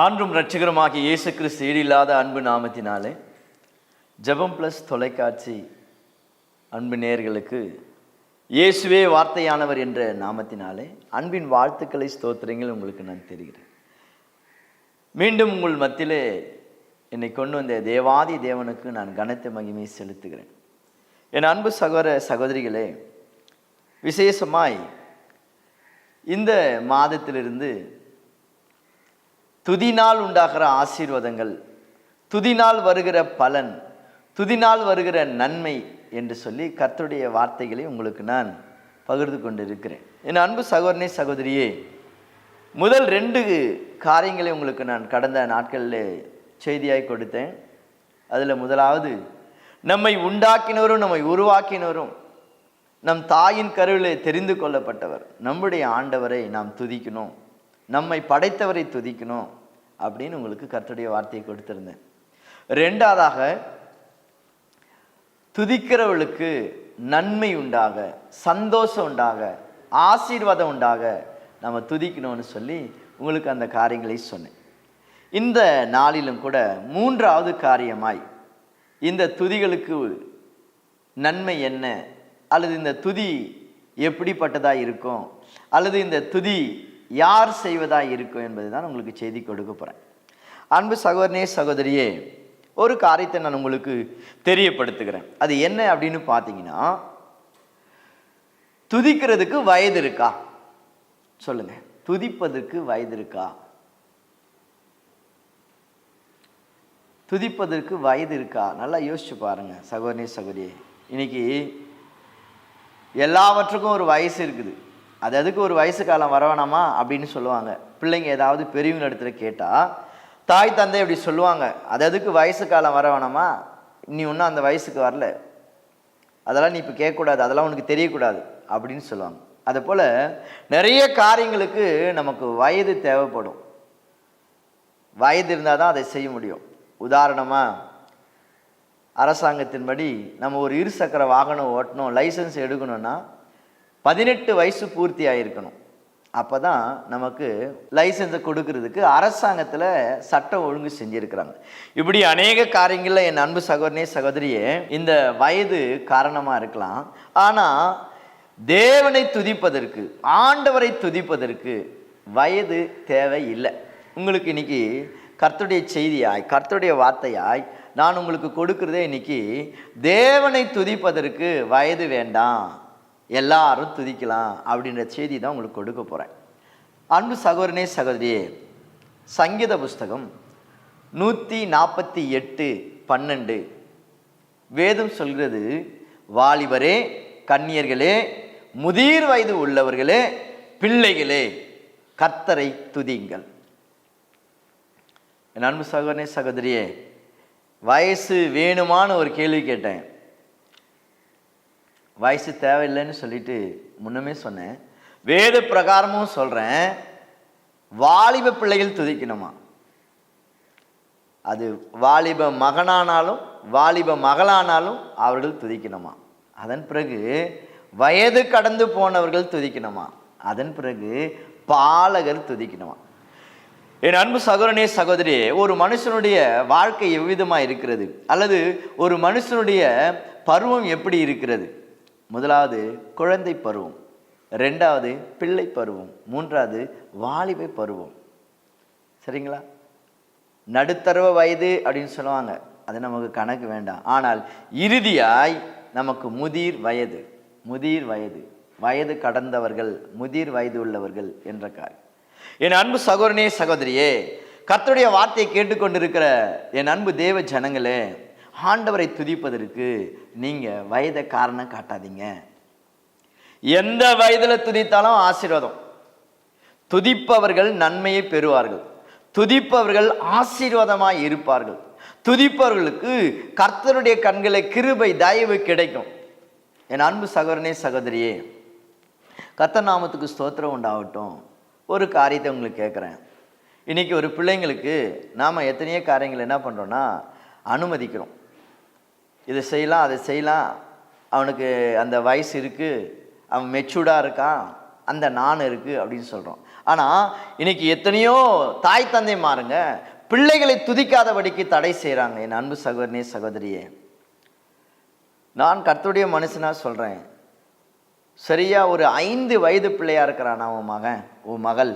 ஆன்றும் ரட்சகருமாகிய இயேசு கிறிஸ்து ஈடில்லாத அன்பு நாமத்தினாலே ஜெபம் ப்ளஸ் தொலைக்காட்சி அன்பு நேயர்களுக்கு இயேசுவே வார்த்தையானவர் என்ற நாமத்தினாலே அன்பின் வாழ்த்துக்களை ஸ்தோத்திரங்கள் உங்களுக்கு நான் தெரிகிறேன். மீண்டும் உங்கள் மத்தியிலே என்னை கொண்டு வந்த தேவாதி தேவனுக்கு நான் கனத்த மகிமையை செலுத்துகிறேன். என் அன்பு சகோதர சகோதரிகளே விசேஷமாய் இந்த மாதத்திலிருந்து துதினால் உண்டாகிற ஆசீர்வாதங்கள் துதினால் வருகிற பலன் துதினால் வருகிற நன்மை என்று சொல்லி கர்த்தருடைய வார்த்தைகளை உங்களுக்கு நான் பகிர்ந்து கொண்டிருக்கிறேன். என் அன்பு சகோதரனே சகோதரியே முதல் ரெண்டு காரியங்களை உங்களுக்கு நான் கடந்த நாட்களில் செய்தியாய் கொடுத்தேன். அதில் முதலாவது நம்மை உண்டாக்கினவரும் நம்மை உருவாக்கினவரும் நம் தாயின் கருவிலே தெரிந்து கொள்ளப்பட்டவர் நம்முடைய ஆண்டவரை நாம் துதிக்கணும். நம்மை படைத்தவரை துதிக்கணும் அப்படின்னு உங்களுக்கு கர்த்தருடைய வார்த்தையை கொடுத்துருந்தேன். ரெண்டாவதாக துதிக்கிறவளுக்கு நன்மை உண்டாக சந்தோஷம் உண்டாக ஆசீர்வாதம் உண்டாக நம்ம துதிக்கணும்னு சொல்லி உங்களுக்கு அந்த காரியங்களை சொன்னேன். இந்த நாளிலும் கூட மூன்றாவது காரியமாய் இந்த துதிகளுக்கு நன்மை என்ன? அல்லது இந்த துதி எப்படிப்பட்டதாக இருக்கும்? அல்லது இந்த துதி யார் செய்வதாக இருக்கும் என்பதை தான் உங்களுக்கு செய்தி கொடுக்க போகிறேன் அன்பு சகோதரனே சகோதரியே ஒரு காரியத்தை நான் உங்களுக்கு தெரியப்படுத்துகிறேன். அது என்ன அப்படின்னு பார்த்தீங்கன்னா துதிக்கிறதுக்கு வயது இருக்கா? சொல்லுங்க. துதிப்பதற்கு வயது இருக்கா? துதிப்பதற்கு வயது இருக்கா? நல்லா யோசிச்சு பாருங்க சகோதரனே சகோதரியே. இன்னைக்கு எல்லாவற்றுக்கும் ஒரு வயசு இருக்குது. அது அதுக்கு ஒரு வயசு காலம் வர வேணாமா அப்படின்னு சொல்லுவாங்க. பிள்ளைங்க ஏதாவது பெரியவங்க இடத்துல கேட்டால் தாய் தந்தை அப்படி சொல்லுவாங்க. அது அதுக்கு வயசு காலம் வர வேணாமா? நீ ஒன்றும் அந்த வயசுக்கு வரல. அதெல்லாம் நீ இப்போ கேட்கக்கூடாது. அதெல்லாம் உனக்கு தெரியக்கூடாது. அப்படின்னு சொல்லுவாங்க. அதை போல் நிறைய காரியங்களுக்கு நமக்கு வயது தேவைப்படும். வயது இருந்தால் தான் அதை செய்ய முடியும். உதாரணமாக அரசாங்கத்தின்படி நம்ம ஒரு இருசக்கர வாகனம் ஓட்டணும் லைசன்ஸ் எடுக்கணும்னா பதினெட்டு வயசு பூர்த்தி ஆகிருக்கணும் அப்போ தான் நமக்கு லைசன்ஸை கொடுக்கறதுக்கு அரசாங்கத்தில் சட்டம் ஒழுங்கு செஞ்சுருக்கிறாங்க. இப்படி அநேக காரியங்களில் என் அன்பு சகோதரனே சகோதரியே இந்த வயது காரணமாக இருக்கலாம். ஆனால் தேவனை துதிப்பதற்கு ஆண்டவரை துதிப்பதற்கு வயது தேவை இல்லை உங்களுக்கு இன்னைக்கு கர்த்தருடைய செய்தியாய் கர்த்தருடைய வார்த்தையாய் நான் உங்களுக்கு கொடுக்குறதே இன்னைக்கு தேவனை துதிப்பதற்கு வயது வேண்டாம். எல்லாரும் துதிக்கலாம் அப்படின்ற செய்தி தான் உங்களுக்கு கொடுக்க போகிறேன் அன்பு சகோதரனே சகோதரியே சங்கீத புஸ்தகம் நூற்றி நாற்பத்தி எட்டு பன்னெண்டு. வேதம் சொல்கிறது வாலிபரே கன்னியர்களே முதிர் வயது உள்ளவர்களே பிள்ளைகளே கர்த்தரை துதிங்கள் என் அன்பு சகோதரனே சகோதரியே வயசு வேணுமான்னு ஒரு கேள்வி கேட்டேன். வயசு தேவையில்லைன்னு சொல்லிட்டு முன்னமே சொன்னேன். வேத பிரகாரமும் சொல்கிறேன் வாலிப பிள்ளைகள் துதிக்கணுமா? அது வாலிப மகனானாலும் வாலிப மகளானாலும் அவர்கள் துதிக்கணுமா? அதன் பிறகு வயது கடந்து போனவர்கள் துதிக்கணுமா? அதன் பிறகு பாலகர் துதிக்கணுமா? என் அன்பு சகோதரனே சகோதரி ஒரு மனுஷனுடைய வாழ்க்கை எவ்விதமாக இருக்கிறது? அல்லது ஒரு மனுஷனுடைய பருவம் எப்படி இருக்கிறது? முதலாவது குழந்தை பருவம் ரெண்டாவது பிள்ளை பருவம் மூன்றாவது வாலிபை பருவம். சரிங்களா? நடுத்தரவ வயது அப்படின்னு சொல்லுவாங்க. அது நமக்கு கணக்கு வேண்டாம். ஆனால் இறுதியாய் நமக்கு முதிர் வயது முதிர் வயது வயது கடந்தவர்கள் முதிர் வயது உள்ளவர்கள் என்ற கார் என் அன்பு சகோதரனே சகோதரியே கத்தருடைய வார்த்தையை கேட்டுக்கொண்டிருக்கிற என் அன்பு தேவ ஜனங்களே ஆண்டவரை துதிப்பதற்கு நீங்கள் வயதை காரணம் காட்டாதீங்க. எந்த வயதில் துதித்தாலும் ஆசீர்வாதம். துதிப்பவர்கள் நன்மையை பெறுவார்கள். துதிப்பவர்கள் ஆசீர்வாதமாக இருப்பார்கள். துதிப்பவர்களுக்கு கர்த்தருடைய கண்களை கிருபை தயவு கிடைக்கும். என் அன்பு சகோதரனே சகோதரியே கர்த்தர் நாமத்துக்கு ஸ்தோத்திரம் உண்டாகட்டும். ஒரு காரியத்தை உங்களுக்கு கேட்குறேன். இன்றைக்கி ஒரு பிள்ளைங்களுக்கு நாம் எத்தனையோ காரியங்கள் என்ன பண்ணுறோன்னா அனுமதிக்கிறோம். இதை செய்யலாம் அதை செய்யலாம். அவனுக்கு அந்த வயசு இருக்குது அவன் மெச்சூர்டாக இருக்கான். அந்த நான் இருக்குது அப்படின்னு சொல்கிறோம் ஆனால் இன்னைக்கு எத்தனையோ தாய் தந்தை மாறுங்க பிள்ளைகளை துதிக்காதபடிக்கு தடை செய்கிறாங்க என் அன்பு சகோதரனே சகோதரியே நான் கர்த்தருடைய மனுஷனாக சொல்கிறேன் சரியாக ஒரு ஐந்து வயது பிள்ளையாக இருக்கிறானா உன் மகன்? உன் மகள்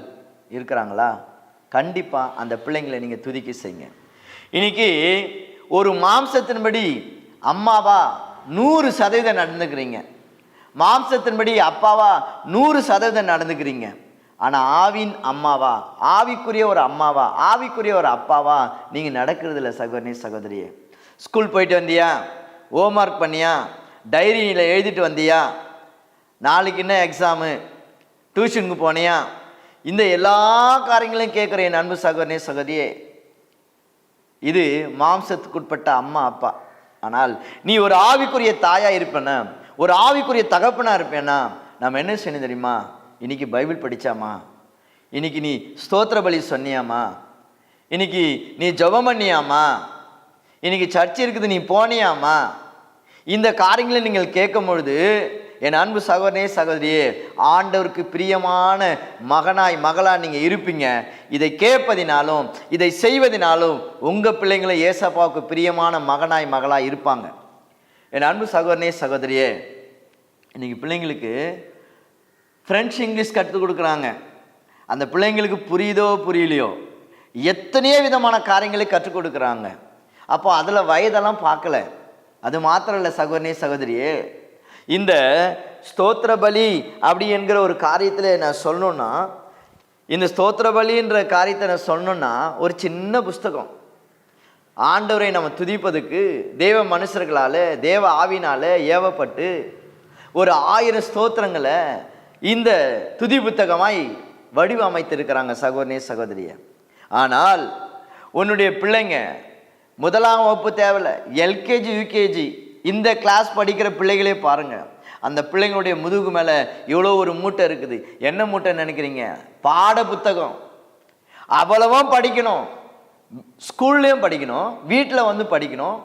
இருக்கிறாங்களா? கண்டிப்பாக அந்த பிள்ளைங்களை நீங்கள் துதிக்க செய்யுங்க. இன்னைக்கு ஒரு மாம்சத்தின்படி அம்மாவா நூறு சதவீதம் நடந்துக்கிறீங்க. மாம்சத்தின்படி அப்பாவா நூறு சதவீதம் நடந்துக்கிறீங்க. ஆனால் ஆவின் அம்மாவா ஆவிக்குரிய ஒரு அம்மாவா ஆவிக்குரிய ஒரு அப்பாவா நீங்கள் நடக்கிறது இல்லை சகோதரனே சகோதரியே. ஸ்கூல் போயிட்டு வந்தியா? ஹோம்ஒர்க் பண்ணியா? டைரியில் எழுதிட்டு வந்தியா? நாளைக்கு என்ன எக்ஸாமு டியூஷனுக்கு போனியா? இந்த எல்லா காரியங்களையும் கேட்குற என் அன்பு சகோதரனே சகோதரியே. இது மாம்சத்துக்குட்பட்ட அம்மா அப்பா. ஆனால் நீ ஒரு ஆவிக்குரிய தாயா இருப்பேனா? ஒரு ஆவிக்குரிய தகப்பனா இருப்பேனா? நம்ம என்ன செய்யணும் தெரியுமா? இன்னைக்கு பைபிள் படித்தாமா இன்னைக்கு நீ ஸ்தோத்திர பலி சொன்னியாமா? இன்னைக்கு நீ ஜெபம் பண்ணியாமா? இன்னைக்கு சர்ச் இருக்குது நீ போனியாமா? இந்த காரியங்களை நீங்கள் கேட்கும் பொழுது என் அன்பு சகோதரனே சகோதரியே ஆண்டவருக்கு பிரியமான மகனாய் மகளாக நீங்கள் இருப்பீங்க. இதை கேட்பதினாலும் இதை செய்வதினாலும் உங்கள் பிள்ளைங்களை ஏசப்பாவுக்கு பிரியமான மகனாய் மகளாக இருப்பாங்க. என் அன்பு சகோதரனே சகோதரியே இன்றைக்கி பிள்ளைங்களுக்கு ஃப்ரெண்ட்ஸ் இங்கிலீஷ் கற்றுக் கொடுக்குறாங்க. அந்த பிள்ளைங்களுக்கு புரியுதோ புரியலையோ? எத்தனையோ விதமான காரியங்களை கற்றுக் கொடுக்குறாங்க. அப்போ அதில் வயதெல்லாம் பார்க்கல. அது மாத்திரம் இல்லை சகோதரனே சகோதரியே. இந்த ஸ்தோத்திர பலி அப்படி என்கிற ஒரு காரியத்தில் நான் சொல்லணும்னா இந்த ஸ்தோத்திர பலின்ற காரியத்தை நான் சொல்லணும்னா ஒரு சின்ன புஸ்தகம். ஆண்டவரை நம்ம துதிப்பதுக்கு தேவ மனுஷர்களால் தேவ ஆவினால் ஏவப்பட்டு ஒரு ஆயிரம் ஸ்தோத்திரங்களை இந்த துதி புத்தகமாய் வடிவமைத்திருக்கிறாங்க சகோதரனே சகோதரிய. ஆனால் உன்னுடைய பிள்ளைங்க முதலாம் வகுப்பு தேவையில்லை எல்கேஜி யூகேஜி இந்த கிளாஸ் படிக்கிற பிள்ளைகளே பாருங்கள் அந்த பிள்ளைங்களுடைய முதுகு மேலே இவ்வளோ ஒரு மூட்டை இருக்குது. என்ன மூட்டை நினைக்கிறீங்க? பாட புத்தகம். அவ்வளவும் படிக்கணும். ஸ்கூல்லையும் படிக்கணும். வீட்டில் வந்து படிக்கணும்.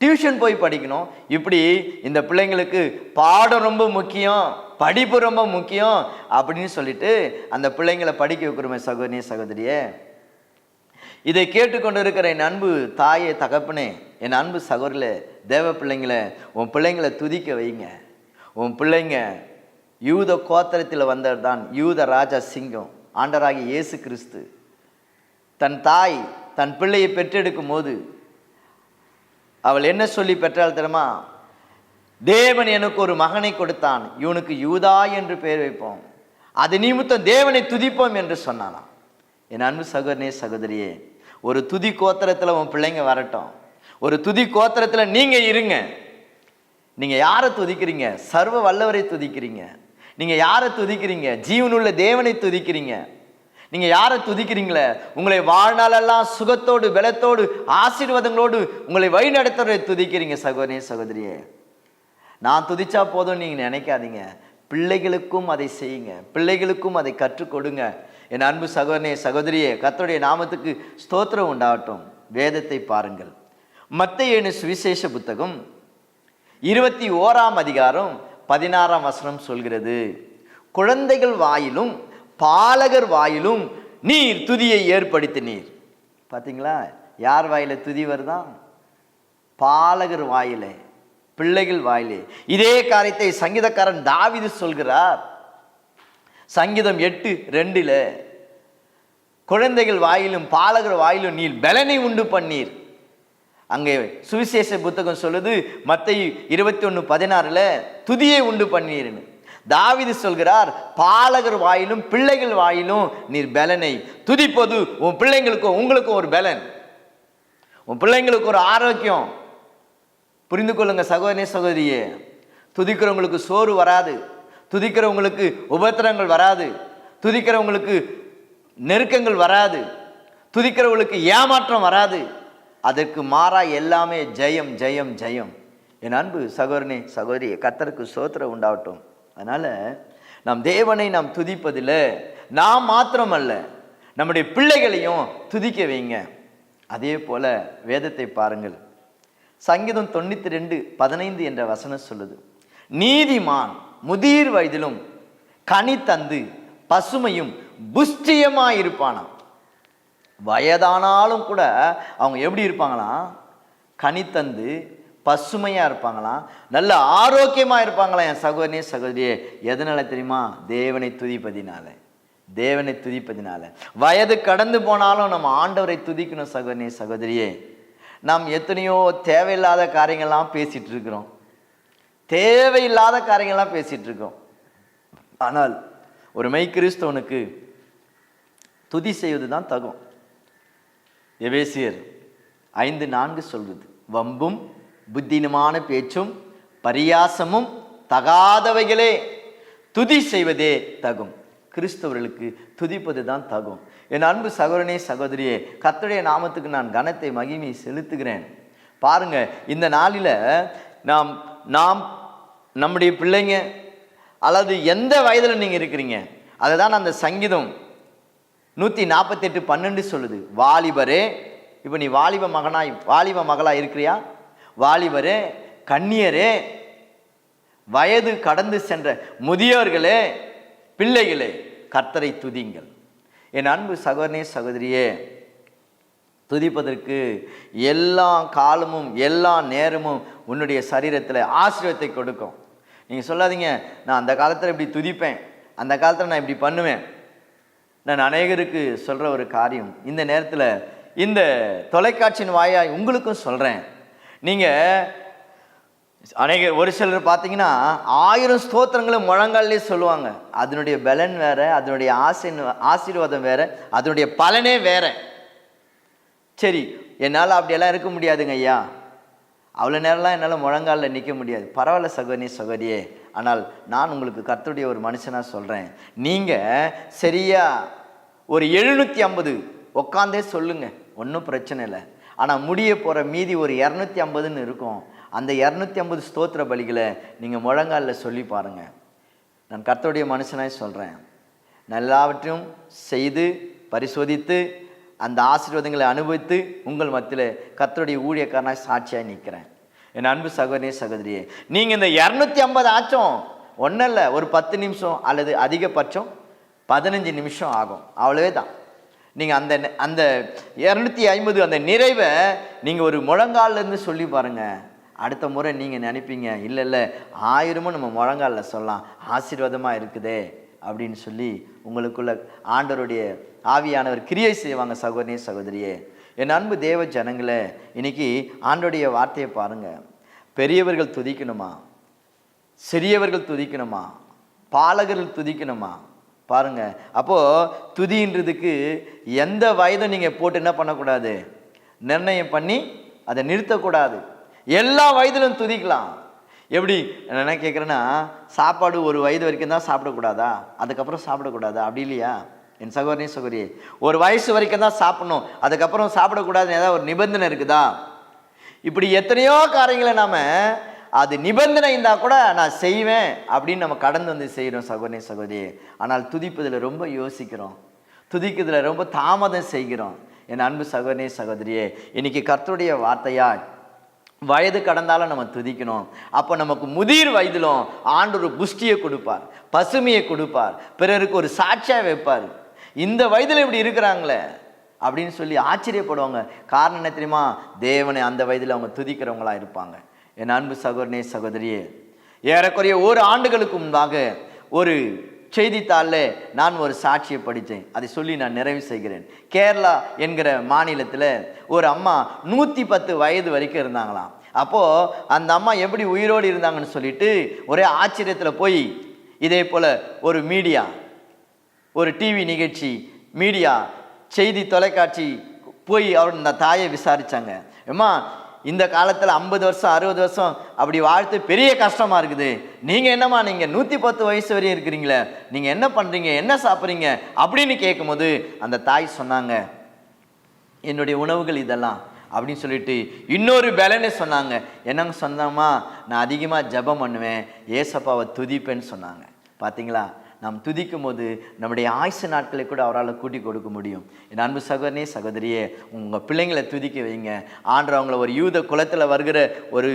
டியூஷன் போய் படிக்கணும். இப்படி இந்த பிள்ளைங்களுக்கு பாடம் ரொம்ப முக்கியம் படிப்பு ரொம்ப முக்கியம் அப்படின்னு சொல்லிட்டு அந்த பிள்ளைங்களை படிக்க வைக்கிறோமே சகோதரிய சகோதரியே. இதை கேட்டுக்கொண்டு இருக்கிற என் அன்பு தாயே தகப்பனே என் அன்பு சகோதரில் தேவ பிள்ளைங்களை உன் பிள்ளைங்களை துதிக்க வைங்க. உன் பிள்ளைங்க யூத கோத்திரத்தில் வந்தவர் தான் யூத ராஜா சிங்கம் ஆண்டராகி இயேசு கிறிஸ்து. தன் தாய் தன் பிள்ளையை பெற்றெடுக்கும் போது அவள் என்ன சொல்லி பெற்றாள் தெரியுமா? தேவன் எனக்கு ஒரு மகனை கொடுத்தான் இவனுக்கு யூதா என்று பெயர் வைப்போம். அது நிமித்தம் தேவனை துதிப்போம் என்று சொன்னானாம். என் அன்பு சகோதரனே சகோதரியே ஒரு துதி கோத்திரத்தில் உன் பிள்ளைங்க வரட்டும். ஒரு துதி கோத்திரத்தில் நீங்கள் இருங்க. நீங்கள் யாரை துதிக்கிறீங்க? சர்வ வல்லவரை துதிக்கிறீங்க. நீங்கள் யாரை துதிக்கிறீங்க? ஜீவனுள்ள தேவனை துதிக்கிறீங்க. நீங்கள் யாரை துதிக்கிறீங்களே? உங்களை வாழ்நாளெல்லாம் சுகத்தோடு பலத்தோடு ஆசீர்வாதங்களோடு உங்களை வழிநடத்துறதை துதிக்கிறீங்க சகோதரி சகோதரியே. நான் துதிச்சா போதும் நீங்கள் நினைக்காதீங்க. பிள்ளைகளுக்கும் அதை செய்யுங்க. பிள்ளைகளுக்கும் அதை கற்றுக் கொடுங்க. என் அன்பு சகோதரனே சகோதரியே கத்தோடைய நாமத்துக்கு ஸ்தோத்திரம் உண்டாகட்டும். வேதத்தை பாருங்கள். மத்தேயு சுவிசேஷ புத்தகம் இருபத்தி ஓராம் அதிகாரம் பதினாறாம் வசனம் சொல்கிறது. குழந்தைகள் வாயிலும் பாலகர் வாயிலும் நீர் துதியை ஏற்படுத்தினீர். பார்த்தீங்களா யார் வாயில துதி வருதான் பாலகர் வாயிலே பிள்ளைகள் வாயிலே. இதே காரியத்தை சங்கீதக்காரன் தாவிது சொல்கிறார். சங்கீதம் எட்டு ரெண்டில் குழந்தைகள் வாயிலும் பாலகர் வாயிலும் நீர் பலனை உண்டு பண்ணீர். அங்கே சுவிசேஷ புத்தகம் சொல்லுது மத்தேயு இருபத்தி ஒன்று பதினாறில் துதியை உண்டு பண்ணீர்னு தாவிது சொல்கிறார் பாலகர் வாயிலும் பிள்ளைகள் வாயிலும் நீர் பலனை. துதிப்பது உன் பிள்ளைங்களுக்கும் உங்களுக்கும் ஒரு பலன். உன் பிள்ளைங்களுக்கு ஒரு ஆரோக்கியம். புரிந்து கொள்ளுங்க சகோதரனே சகோதரியே. துதிக்கிறவங்களுக்கு சோறு வராது. துதிக்கிறவங்களுக்கு உபத்திரங்கள் வராது. துதிக்கிறவங்களுக்கு நெருக்கங்கள் வராது. துதிக்கிறவங்களுக்கு ஏமாற்றம் வராது. அதற்கு மாறா எல்லாமே ஜெயம் ஜெயம் ஜெயம். என் அன்பு சகோதரனே சகோதரி கத்தருக்கு சோத்திரம் உண்டாகட்டும். அதனால் நம் தேவனை நாம் துதிப்பதில் நாம் மாத்திரமல்ல. நம்முடைய பிள்ளைகளையும் துதிக்க வைங்க. அதே போல வேதத்தை பாருங்கள். சங்கீதம் தொண்ணூற்றி ரெண்டு பதினைந்து என்ற வசனம் சொல்லுது. நீதிமான் முதிர் வயதிலும் கனி தந்து பசுமையும் புஷ்டியமாக இருப்பானாம் வயதானாலும் கூட அவங்க எப்படி இருப்பாங்களாம்? கனி தந்து பசுமையாக இருப்பாங்களாம். நல்ல ஆரோக்கியமாக இருப்பாங்களாம் என் சகோதரியே சகோதரியே. எதனால தெரியுமா? தேவனை துதிப்பதினால. தேவனை துதிப்பதினால. வயது கடந்து போனாலும் நம்ம ஆண்டவரை துதிக்கணும் சகோதரியே சகோதரியே. நாம் எத்தனையோ தேவையில்லாத காரியங்கள்லாம் பேசிகிட்டு இருக்கிறோம். தேவையில்லாத காரியங்கள்லாம் பேசிகிட்டு இருக்கோம் ஆனால் ஒரு மெய் கிறிஸ்தவனுக்கு துதி செய்வது தான் தகும். எபேசியர் ஐந்து நான்கு சொல்வது வம்பும் புத்தினமான பேச்சும் பரியாசமும் தகாதவைகளே துதி செய்வதே தகும். கிறிஸ்தவர்களுக்கு துதிப்பது தான் தகும். என் அன்பு சகோதரனே சகோதரியே கர்த்தருடைய நாமத்துக்கு நான் கனத்தை மகிமை செலுத்துகிறேன். பாருங்க இந்த நாளில் நாம் நாம் நம்முடைய பிள்ளைங்க அல்லது எந்த வயதில் நீங்கள் இருக்கிறீங்க அதை தான் அந்த சங்கீதம். நூற்றி நாற்பத்தெட்டு பன்னெண்டு சொல்லுது வாலிபரே இப்போ நீ வாலிப மகனாய் வாலிப மகளாக இருக்கிறியா? வாலிபரே கன்னியரே வயது கடந்து சென்ற முதியோர்களே பிள்ளைகளே கர்த்தரை துதிங்கள் என் அன்பு சகோதரனே சகோதரியே துதிப்பதற்கு எல்லா காலமும் எல்லா நேரமும் உன்னுடைய சரீரத்தில் ஆசீர்வாதத்தை கொடுக்கும். நீங்கள் சொல்லாதீங்க நான் அந்த காலத்தில் இப்படி துதிப்பேன் அந்த காலத்தில் நான் இப்படி பண்ணுவேன். நான் அநேகருக்கு சொல்கிற ஒரு காரியம். இந்த நேரத்தில் இந்த தொலைக்காட்சியின் வாயாய் உங்களுக்கும் சொல்கிறேன் நீங்கள் அநேக ஒரு சிலர் பார்த்தீங்கன்னா ஆயிரம் ஸ்தோத்திரங்களை முழங்காலே சொல்லுவாங்க. அதனுடைய பலன் வேறு அதனுடைய ஆசை ஆசீர்வாதம் வேறு அதனுடைய பலனே வேற. சரி என்னால் அப்படியெல்லாம் இருக்க முடியாதுங்க ஐயா. அவ்வளோ நேரம்லாம் என்னால் முழங்காலில் நிற்க முடியாது. பரவாயில்ல சகோதரி சகோதரியே. ஆனால் நான் உங்களுக்கு கர்த்தருடைய ஒரு மனுஷனாக சொல்கிறேன் நீங்கள் சரியா ஒரு எழுநூற்றி ஐம்பது உட்காந்தே சொல்லுங்கள் ஒன்றும் பிரச்சனை இல்லை. ஆனால் முடிய போகிற மீதி ஒரு இரநூத்தி ஐம்பதுன்னு இருக்கும். அந்த இரநூத்தி ஐம்பது ஸ்தோத்திர பலிகளை நீங்கள் முழங்காலில் சொல்லி பாருங்கள் நான் கர்த்தருடைய மனுஷனாய் சொல்கிறேன் எல்லாவற்றையும் செய்து பரிசோதித்து அந்த ஆசீர்வாதங்களை அனுபவித்து உங்கள் மத்தியில் கத்தருடைய ஊழியக்காரனாக சாட்சியாக நிற்கிறேன். என் அன்பு சகோதரே சகோதரியே நீங்கள் இந்த இரநூத்தி ஐம்பது ஆச்சும் ஒன்றும் இல்லை ஒரு பத்து நிமிஷம் அல்லது அதிகபட்சம் பதினஞ்சு நிமிஷம் ஆகும். அவ்வளவே தான் நீங்கள் அந்த அந்த இரநூத்தி ஐம்பது அந்த நிறைவை நீங்கள் ஒரு முழங்கால்லேருந்து சொல்லி பாருங்கள் அடுத்த முறை நீங்கள் நினைப்பீங்க இல்லை இல்லை ஆயிரமும் நம்ம முழங்காலில் சொல்லலாம். ஆசீர்வாதமாக இருக்குதே. அப்படின்னு சொல்லி உங்களுக்குள்ள ஆண்டவருடைய ஆவியானவர் கிரியை செய்வாங்க சகோதரியே சகோதரியே. என் அன்பு தேவ ஜனங்களே இன்னைக்கு ஆண்டோடைய வார்த்தையை பாருங்கள் பெரியவர்கள் துதிக்கணுமா? சிறியவர்கள் துதிக்கணுமா? பாலகர்கள் துதிக்கணுமா? பாருங்க. அப்போது துதின்றதுக்கு எந்த வயதும் நீங்கள் போட்டு என்ன பண்ணக்கூடாது? நிர்ணயம் பண்ணி அதை நிறுத்தக்கூடாது. எல்லா வயதிலும் துதிக்கலாம். எப்படி? நான் என்ன கேட்குறேன்னா சாப்பாடு ஒரு வயது வரைக்கும் தான் சாப்பிடக்கூடாதா? அதுக்கப்புறம் சாப்பிடக்கூடாதா? அப்படி இல்லையா? என் சகோதரனே சகோதரி ஒரு வயசு வரைக்கும் தான் சாப்பிடணும். அதுக்கப்புறம் சாப்பிடக்கூடாதுன்னு ஏதாவது ஒரு நிபந்தனை இருக்குதா? இப்படி எத்தனையோ காரியங்களை நாம் அது நிபந்தனை இருந்தால் கூட நான் செய்வேன் அப்படின்னு நம்ம கடந்து வந்து செய்கிறோம் சகோதரனே சகோதரி ஆனால் துதிப்பதில் ரொம்ப யோசிக்கிறோம். துதிக்கிறதுல ரொம்ப தாமதம் செய்கிறோம். என் அன்பு சகோதரனே சகோதரியே இன்றைக்கி கர்த்தருடைய வார்த்தையாக வயது கடந்தாலும் நம்ம துதிக்கணும். அப்போ நமக்கு முதிர் வயதிலும் ஆண்டு ஒரு புஷ்டியை கொடுப்பார் பசுமையை கொடுப்பார் பிறருக்கு ஒரு சாட்சியாக வைப்பார். இந்த வயதில் இப்படி இருக்கிறாங்களே அப்படின்னு சொல்லி ஆச்சரியப்படுவாங்க. காரணம் என்ன தெரியுமா? தேவனை அந்த வயதில் அவங்க துதிக்கிறவங்களா இருப்பாங்க. என் அன்பு சகோதரனே சகோதரியே ஏறக்குறைய ஒரு ஆண்டுகளுக்கு முன்பாக ஒரு செய்தித்தாளில் நான் ஒரு சாட்சியை படித்தேன். அதை சொல்லி நான் நிறைவு செய்கிறேன். கேரளா என்கிற மாநிலத்தில் ஒரு அம்மா நூற்றி பத்து வயது வரைக்கும் இருந்தாங்களாம். அப்போது அந்த அம்மா எப்படி உயிரோடு இருந்தாங்கன்னு சொல்லிட்டு ஒரே ஆச்சரியத்தில் போய் இதே போல் ஒரு மீடியா ஒரு டிவி நிகழ்ச்சி மீடியா செய்தி தொலைக்காட்சி போய் அவர் இந்த தாயை விசாரித்தாங்க ஏம்மா இந்த காலத்தில் ஐம்பது வருஷம் அறுபது வருஷம் அப்படி வாழ்த்து பெரிய கஷ்டமாக இருக்குது. நீங்கள் என்னம்மா நீங்கள் நூற்றி பத்து வயசு வரையும் இருக்கிறீங்களே நீங்கள் என்ன பண்ணுறீங்க என்ன சாப்பிட்றீங்க அப்படின்னு கேட்கும்போது அந்த தாய் சொன்னாங்க என்னுடைய உணவுகள் இதெல்லாம் அப்படின்னு சொல்லிட்டு இன்னொரு பலனே சொன்னாங்க. என்னங்க சொன்னாமா நான் அதிகமாக ஜெபம் பண்ணுவேன் ஏசப்பாவை துதிப்பேன்னு சொன்னாங்க. பார்த்தீங்களா நாம் துதிக்கும் போது நம்முடைய ஆயுசு நாட்களை கூட அவரால் கூட்டி கொடுக்க முடியும். என் அன்பு சகோதரனே சகோதரியே உங்கள் பிள்ளைங்களை துதிக்க வைங்க. ஆண்டு அவங்கள ஒரு யூத குலத்தில் வருகிற ஒரு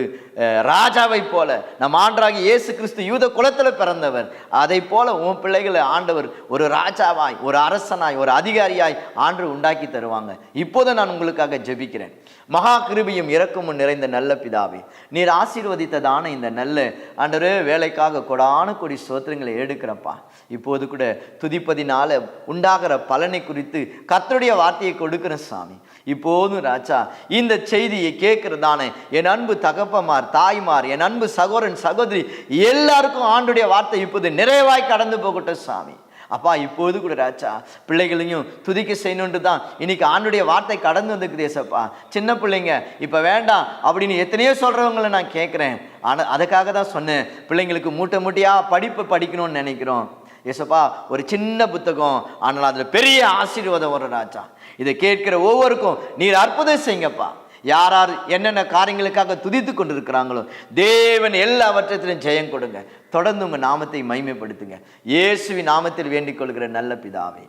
ராஜாவை போல நம் ஆண்டராகி இயேசு கிறிஸ்து யூத குலத்தில் பிறந்தவர். அதை போல உன் பிள்ளைகளை ஆண்டவர் ஒரு ராஜாவாய் ஒரு அரசனாய் ஒரு அதிகாரியாய் ஆண்டு உண்டாக்கி தருவாங்க. இப்போது நான் உங்களுக்காக ஜெபிக்கிறேன். மகா கிருபியும் இறக்கமும் நிறைந்த நல்ல பிதாவே நீர் ஆசீர்வதித்ததான இந்த நல்ல ஆண்டவரே வேலைக்காக கொடான கொடி சோத்திரங்களை எடுக்கிறப்பா. இப்போது கூட துதிப்பதினால உண்டாகிற பலனை குறித்து கத்தருடைய வார்த்தையை கொடுக்கிற சாமி. இப்போதும் ராஜா இந்த செய்தியை கேட்கிறதான என் அன்பு தகப்பமார் தாய்மார் என் அன்பு சகோதரன் சகோதரி எல்லாருக்கும் ஆண்டுடைய வார்த்தை இப்போது நிறைவாய் கடந்து போகட்டும் சாமி. அப்பா இப்போது கூட ராச்சா பிள்ளைகளையும் துதிக்க செய்யணுன்ட்டு தான் இன்னைக்கு ஆண்டுடைய வார்த்தை கடந்து வந்துக்குது தேசப்பா சின்ன பிள்ளைங்க இப்போ வேண்டாம் அப்படின்னு எத்தனையோ சொல்கிறவங்கள நான் கேட்குறேன். ஆனால் அதுக்காக தான் சொன்னேன் பிள்ளைங்களுக்கு மூட்டை மூட்டையாக படிப்பு படிக்கணும்னு நினைக்கிறோம். ஏசப்பா ஒரு சின்ன புத்தகம். ஆனால் அதில் பெரிய ஆசீர்வாதம் வரும் ராஜா. இதை கேட்கிற ஒவ்வொருக்கும் நீர் அற்புதம் செய்யுங்கப்பா. யார் யார் என்னென்ன காரியங்களுக்காக துதித்து கொண்டிருக்கிறாங்களோ தேவன் எல்லாவற்றத்திலும் ஜெயம் கொடுங்க. தொடர்ந்து உங்கள் நாமத்தை மைமைப்படுத்துங்க இயேசுவி நாமத்தில் வேண்டிக் கொள்கிற நல்ல பிதாவே.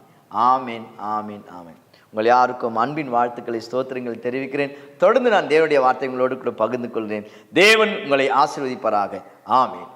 ஆமேன் ஆமேன் ஆமேன். உங்கள் யாருக்கும் அன்பின் வாழ்த்துக்களை ஸ்தோத்திரங்கள் தெரிவிக்கிறேன். தொடர்ந்து நான் தேவனுடைய வார்த்தைகளோடு கூட பகிர்ந்து கொள்கிறேன். தேவன் உங்களை ஆசிர்வதிப்பாராக. ஆமேன்.